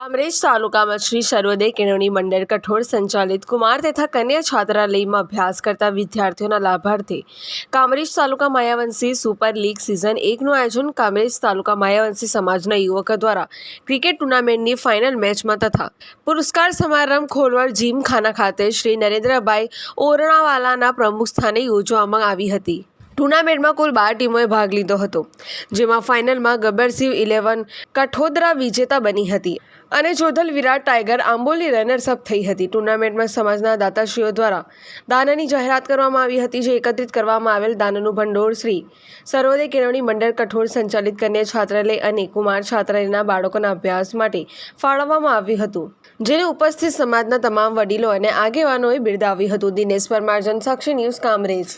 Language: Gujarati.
અમરેજ તાલુકામાં શ્રી સર્વોદય કેળવણી મંડળ કઠોળ સંચાલિત કુમાર તથા કન્યા છાત્રાલયમાં અભ્યાસ કરતા વિદ્યાર્થીઓના લાભાર્થે કામરેજ તાલુકા માયાવંશી સુપર લીગ સિઝન એકનું આયોજન કામરેજ તાલુકા માયાવંશી સમાજના યુવકો દ્વારા ક્રિકેટ ટુર્નામેન્ટની ફાઇનલ મેચમાં તથા પુરસ્કાર સમારંભ ખોલવડ જીમખાના ખાતે શ્રી નરેન્દ્રભાઈ ઓરણાવાલાના પ્રમુખ સ્થાને યોજવામાં આવી હતી. ટુર્નામેન્ટમાં કુલ બાર ટીમોએ ભાગ લીધો હતો, જેમાં ફાઇનલમાં ગબ્બરસિંહ ઇલેવન, કઠોદરા વિજેતા બની હતી અને જોધલ વિરાટ ટાઈગર આંબોલી રનર્સઅપ થઈ હતી. ટુર્નામેન્ટમાં સમાજના દાતાશ્રીઓ દ્વારા દાનની જાહેરાત કરવામાં આવી હતી, જે એકત્રિત કરવામાં આવેલ દાનનું ભંડોળ શ્રી સર્વોદય કેળવણી મંડળ કઠોળ સંચાલિત કન્યા છાત્રાલય અને કુમાર છાત્રાલયના બાળકોના અભ્યાસ માટે ફાળવવામાં આવ્યું હતું, જેને ઉપસ્થિત સમાજના તમામ વડીલો અને આગેવાનોએ બિરદાવ્યું હતું. દિનેશ પરમાર્જન સાક્ષી ન્યૂઝ, કામરેજ.